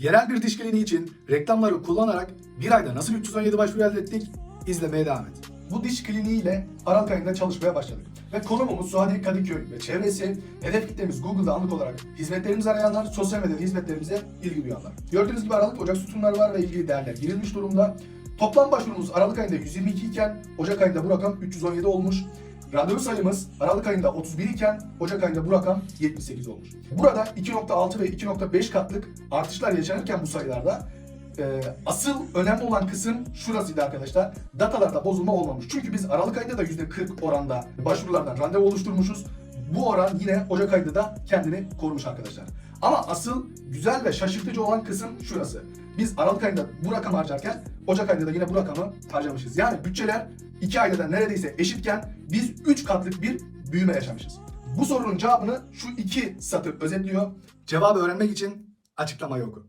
Yerel bir diş kliniği için reklamları kullanarak bir ayda nasıl 317 başvuru elde ettik? İzlemeye devam et. Bu diş kliniği ile Aralık ayında çalışmaya başladık. Ve konumumuz Suadiye Kadıköy ve çevresi. Hedef kitlemiz Google'da anlık olarak hizmetlerimizi arayanlar, sosyal medya hizmetlerimize ilgi duyanlar. Gördüğünüz gibi Aralık Ocak sütunları var ve ilgili değerler girilmiş durumda. Toplam başvurumuz Aralık ayında 122 iken Ocak ayında bu rakam 317 olmuş. Randevu sayımız Aralık ayında 31 iken Ocak ayında bu rakam 78 olmuş. Burada 2.6 ve 2.5 katlık artışlar yaşanırken bu sayılarda e, asıl önemli olan kısım şurasıydı arkadaşlar. Datalarda bozulma olmamış. Çünkü biz Aralık ayında da %40 oranda başvurulardan randevu oluşturmuşuz. Bu oran yine Ocak ayında da kendini korumuş arkadaşlar. Ama asıl güzel ve şaşırtıcı olan kısım şurası. Biz Aralık ayında bu rakamı harcarken Ocak ayında da yine bu rakamı harcamışız. Yani bütçeler 2 ayda da neredeyse eşitken biz 3 katlık bir büyüme yaşamışız. Bu sorunun cevabını şu iki satır özetliyor. Cevabı öğrenmek için açıklamayı oku.